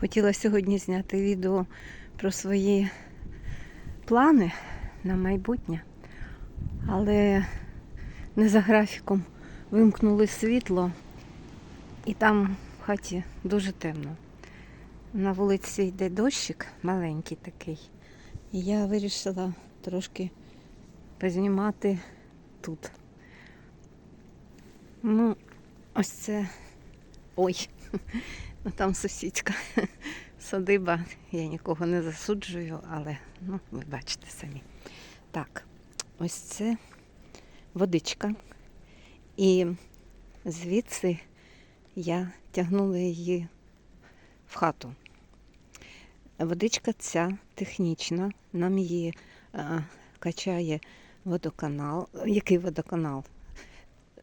Хотіла сьогодні зняти відео про свої плани на майбутнє, але не за графіком вимкнули світло, і там в хаті дуже темно. На вулиці йде дощик, маленький такий. І я вирішила трошки познімати тут. Ну, ось це. Ой, ну там сусідська садиба. Я нікого не засуджую, але ну, ви бачите самі. Так, ось це водичка. І звідси я тягнула її в хату. Водичка ця технічна, нам її е, качає водоканал. Який водоканал?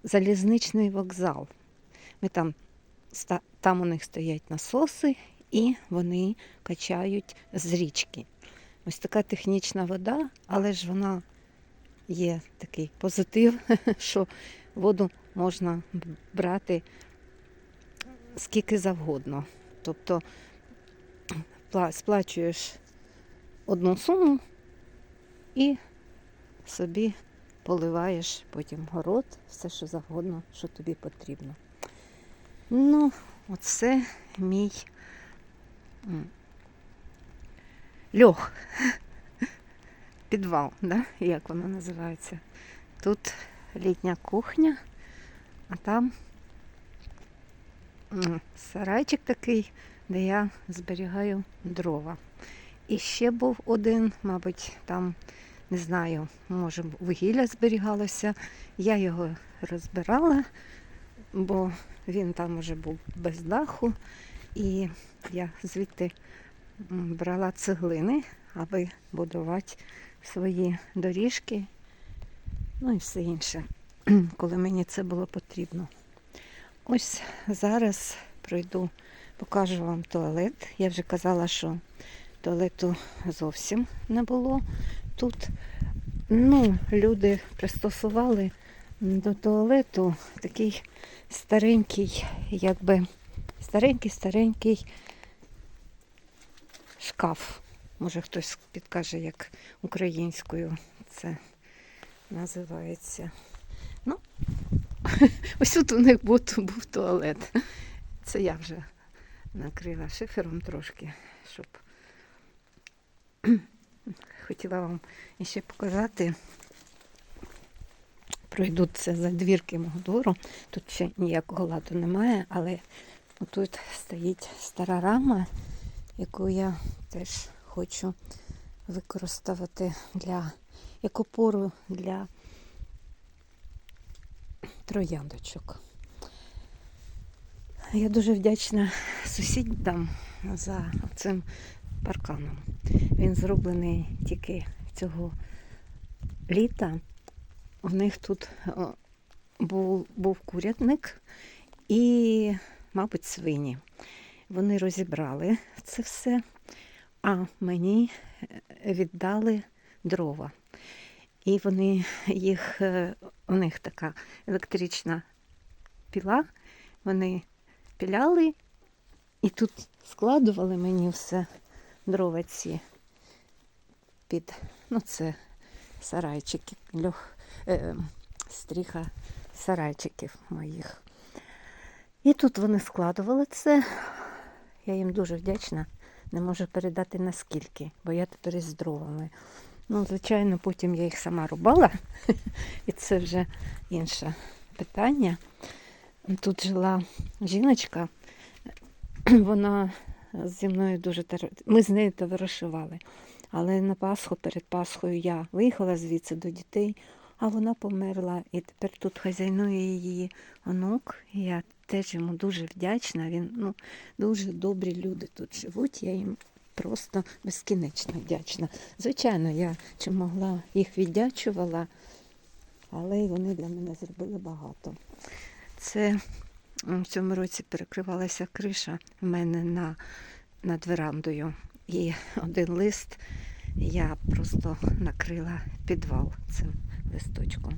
Залізничний вокзал. Ми там, там у них стоять насоси, і вони качають з річки. Ось така технічна вода, але ж вона є такий позитив, що воду можна брати скільки завгодно. Тобто сплачуєш одну суму і собі поливаєш потім город, все, що завгодно, що тобі потрібно. Ну, оце мій льох. Підвал, да? як воно називається. Тут літня кухня, а там сарайчик такий, де я зберігаю дрова. І ще був один, мабуть, там, не знаю, може, вугілля зберігалося. Я його розбирала, бо він там уже був без даху. І я звідти брала цеглини, аби будувати свої доріжки, ну і все інше, коли мені це було потрібно. Ось зараз пройду, покажу вам туалет. Я вже казала, що туалету зовсім не було тут. Ну, люди пристосували до туалету такий старенький, якби старенький-старенький шкаф. Може хтось підкаже, як українською це називається. Ну, ось тут у них був, був туалет. Це я вже накрила шифером трошки, щоб хотіла вам ще показати. Пройду це за двірки мого двору. Тут ще ніякого ладу немає, але тут стоїть стара рама, яку я теж хочу використовувати для як опору для трояндочок. Я дуже вдячна сусідам за цим парканом. Він зроблений тільки цього літа. У них тут був, був курятник і, мабуть, свині. Вони розібрали це все, а мені е, віддали дрова. І вони їх, е, у них така електрична піла, вони піляли і тут складували мені все дрова ці під, ну це сарайчики, льох, е, стріха сарайчиків моїх. І тут вони складували це. Я їм дуже вдячна. Не можу передати наскільки, бо я тепер із дровами. Ну, звичайно, потім я їх сама рубала, і це вже інше питання. Тут жила жіночка, вона зі мною дуже ми з нею товаришували. Але на Пасху, перед Пасхою я виїхала звідси до дітей, а вона померла. І тепер тут хазяйнує її онук. Я теж йому дуже вдячна. Він ну, дуже добрі люди тут живуть. Я їм просто безкінечно вдячна. Звичайно, я чи могла їх віддячувала, але вони для мене зробили багато. Це в цьому році перекривалася криша в мене на, над верандою. І один лист я просто накрила підвал цим листочком.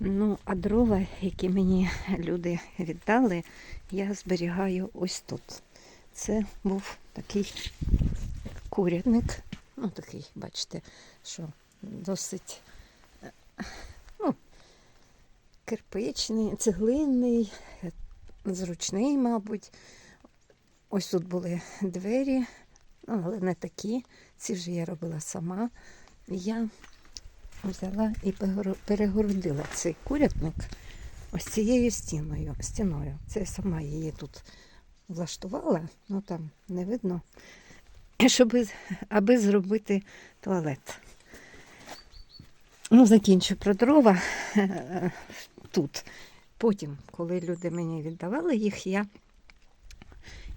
Ну, а дрова, які мені люди віддали, я зберігаю ось тут. це був такий курятник. Ну, такий, бачите, що досить ну, кирпичний, цеглинний, зручний, мабуть. Ось тут були двері, ну, але не такі. Ці вже я робила сама. Я взяла і перегоро- перегородила цей курятник ось цією стіною. стіною. Це я сама її тут влаштувала, ну там не видно, щоб, аби зробити туалет. Ну, закінчу про дрова тут. Потім, коли люди мені віддавали їх, я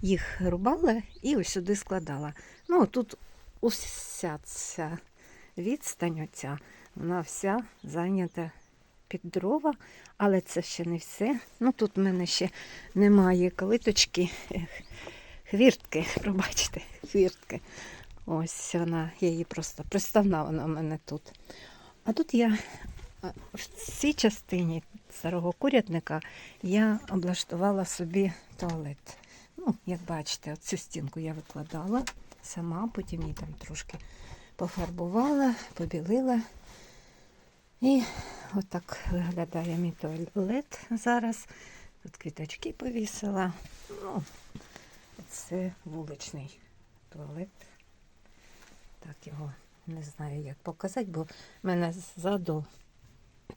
їх рубала і ось сюди складала. Ну, тут уся ця відстань, оця, вона вся зайнята під дрова, але це ще не все. Ну, тут в мене ще немає калиточки, хвіртки, пробачте, хвіртки. Ось вона, я її просто приставна вона в мене тут. А тут я в цій частині старого курятника я облаштувала собі туалет. Ну, як бачите, цю стінку я викладала сама, потім її там трошки пофарбувала, побілила. І отак виглядає мій туалет зараз. Тут квіточки повісила. Ну, це вуличний туалет. Так його не знаю, як показати, бо в мене ззаду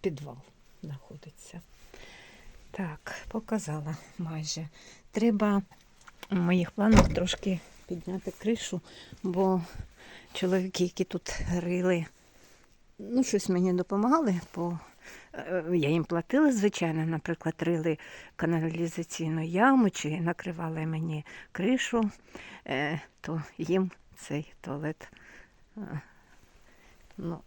підвал знаходиться. Так, показала майже. Треба в моїх планах трошки підняти кришу, бо чоловіки, які тут рили, ну, щось мені допомагали, бо е, я їм платила, звичайно, наприклад, рили каналізаційну яму чи накривали мені кришу, е, то їм цей туалет е, ну,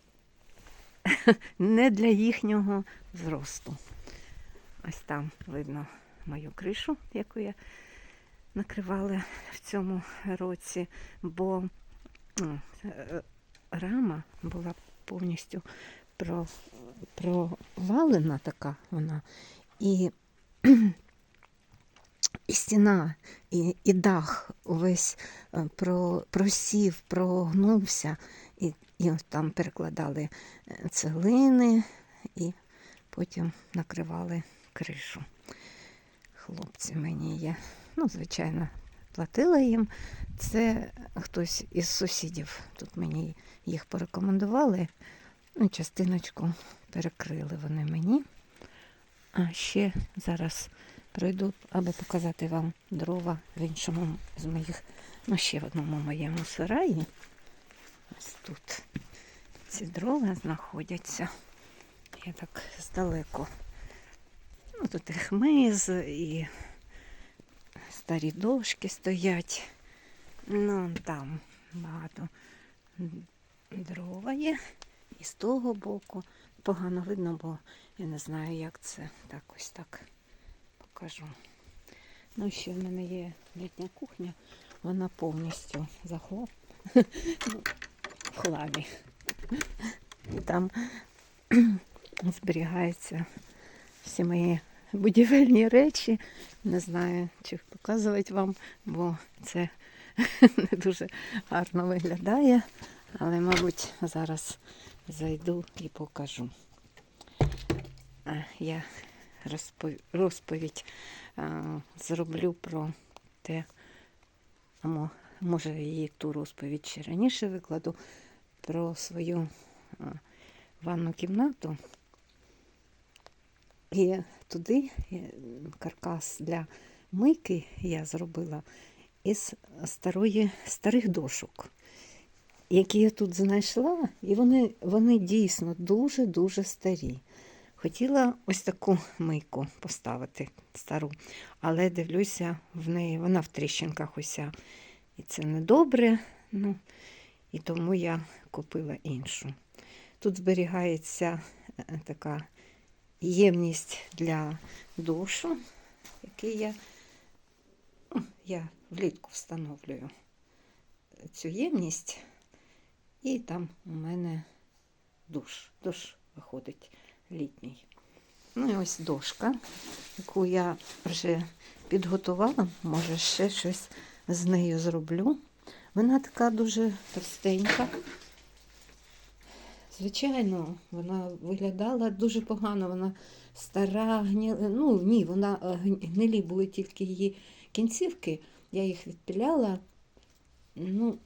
не для їхнього зросту. Ось там видно мою кришу, яку я накривала в цьому році, бо рама була повністю про, провалена така вона. І, і стіна, і, і дах увесь е, про, просів, прогнувся, і, і там перекладали е, цеглини і потім накривали кришу. Хлопці мені є. Ну, звичайно, платила їм. Це хтось із сусідів. Тут мені їх порекомендували. Ну, частиночку перекрили вони мені. А ще зараз пройду, аби показати вам дрова в іншому з моїх, ну ще в одному моєму сараї. Ось тут ці дрова знаходяться. Я так здалеку. Ну, тут і хмиз, і старі дошки стоять. Ну, там багато дрова є. І з того боку. Погано видно, бо я не знаю, як це. Так, ось так покажу. Ну, ще в мене є літня кухня, вона повністю захлоп в хламі. Там зберігаються всі мої будівельні речі. Не знаю, чи показувати вам, бо це не дуже гарно виглядає. Але, мабуть, зараз зайду і покажу. Я розповідь зроблю про те, може її ту розповідь ще раніше викладу, про свою ванну кімнату. І туди е, каркас для мийки я зробила із старої, старих дошок, які я тут знайшла, і вони, вони дійсно дуже-дуже старі. Хотіла ось таку мийку поставити стару, але дивлюся, в неї вона в тріщинках уся. І це недобре, ну, і тому я купила іншу. Тут зберігається е, така ємність для душу, який я, ну, я влітку встановлюю цю ємність, і там у мене душ. Душ виходить літній. Ну і ось дошка, яку я вже підготувала, може ще щось з нею зроблю. Вона така дуже товстенька. Звичайно, вона виглядала дуже погано, вона стара, гні... ну ні, вона е, гнилі були тільки її кінцівки. Я їх відпіляла, ну,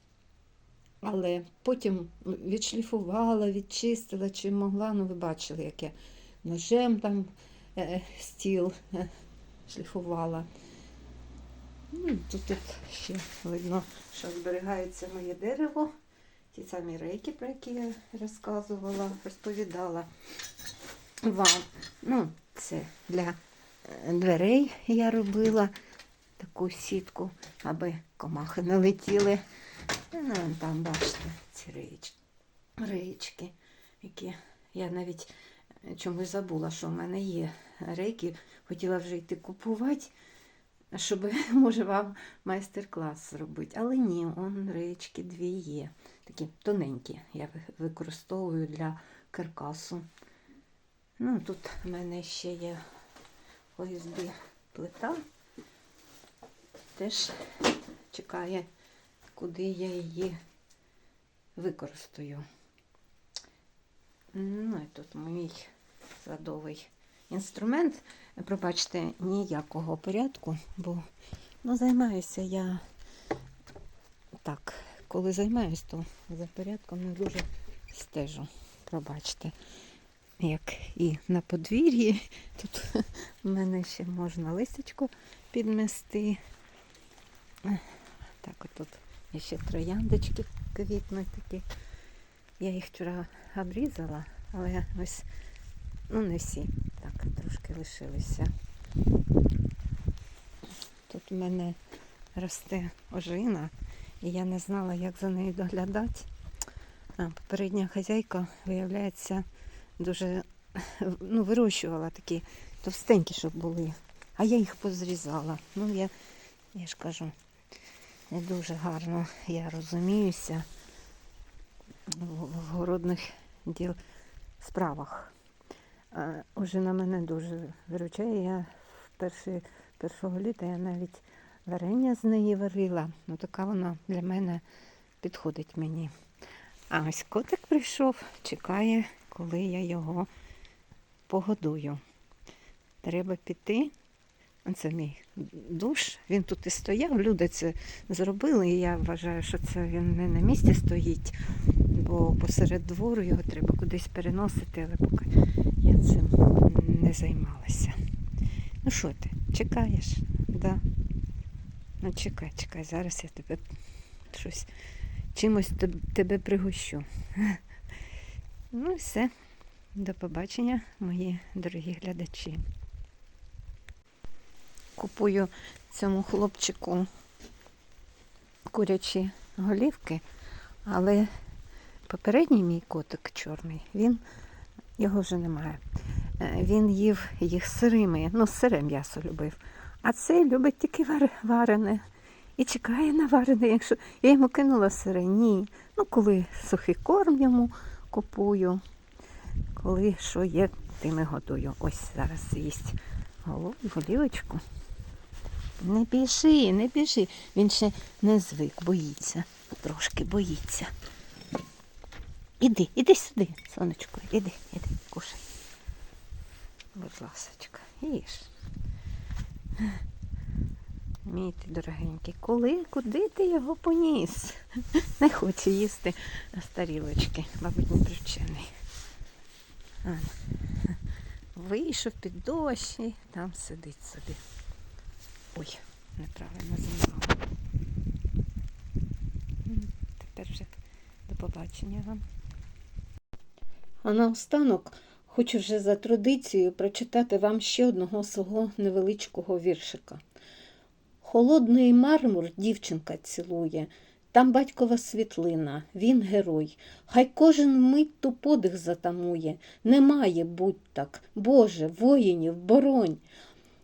але потім відшліфувала, відчистила, чим могла. Ну, ви бачили, як я ножем там е, стіл е, шліфувала. Ну, тут ще видно, що зберігається моє дерево. Ті самі рейки, про які я розказувала, розповідала вам. Ну, це для е, дверей я робила таку сітку, аби комахи не летіли. Ну, там, бачите, ці реєчки, які я навіть е, чомусь забула, що в мене є рейки. Хотіла вже йти купувати, щоб, може, вам майстер-клас зробити. Але ні, он реєчки дві є. Такі тоненькі. Я використовую для каркасу. Ну, тут в мене ще є ОСБ плита. Теж чекає, куди я її використаю. Ну і тут мій садовий інструмент. Пробачте, ніякого порядку, бо ну, займаюся я так. Коли займаюся, то за порядком не дуже стежу. Пробачте. Як і на подвір'ї. Тут в мене ще можна листочку підмести. Так, отут ще трояндочки квітнуть такі. Я їх вчора обрізала, але ось, ну не всі, так, трошки лишилися. Тут у мене росте ожина, і я не знала, як за нею доглядати. А, попередня хазяйка, виявляється, дуже ну, вирощувала такі товстенькі, щоб були. А я їх позрізала. Ну, я, я ж кажу, не дуже гарно я розуміюся в, в городних діл справах. А, Уже на мене дуже виручає. Я в перші, першого літа я навіть варення з неї варила. Ну, така вона для мене підходить мені. А ось котик прийшов, чекає, коли я його погодую. Треба піти. Це мій душ. Він тут і стояв. Люди це зробили, і я вважаю, що це він не на місці стоїть, бо посеред двору його треба кудись переносити, але поки я цим не займалася. Ну що ти, чекаєш? Да. Ну чекай, чекай, зараз я тебе щось чимось тебе пригощу. Ну і все. До побачення, мої дорогі глядачі. Купую цьому хлопчику курячі голівки, але попередній мій котик чорний, він його вже немає. Е, Він їв їх сирими, ну, сире м'ясо любив. А цей любить тільки варене. І чекає на варене, якщо я йому кинула сире, ні. Ну, коли сухий корм йому купую, коли що є, тим і готую. Ось зараз їсть голов- голівочку. Не біжи, не біжи. Він ще не звик, боїться. Трошки боїться. Іди, іди сюди, сонечко, іди, іди, кушай. Будь ласочка, їж. Мій ти дорогенький, коли, куди ти його поніс? Не хоче їсти з тарілочки, мабуть, не привчений. Вийшов під дощ і там сидить собі. Ой, неправильно знімала. Тепер вже до побачення вам. А наостанок хочу вже за традицією прочитати вам ще одного свого невеличкого віршика. Холодний мармур дівчинка цілує, там батькова світлина, він герой. Хай кожен мить ту подих затамує. Немає, будь так, Боже, воїнів, боронь.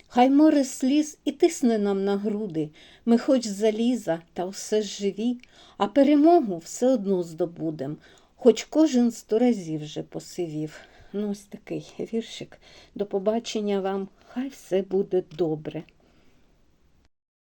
Хай море сліз і тисне нам на груди. Ми хоч заліза, та все живі, а перемогу все одно здобудем, хоч кожен сто разів вже посивів. Ну, ось такий віршик. До побачення вам, хай все буде добре.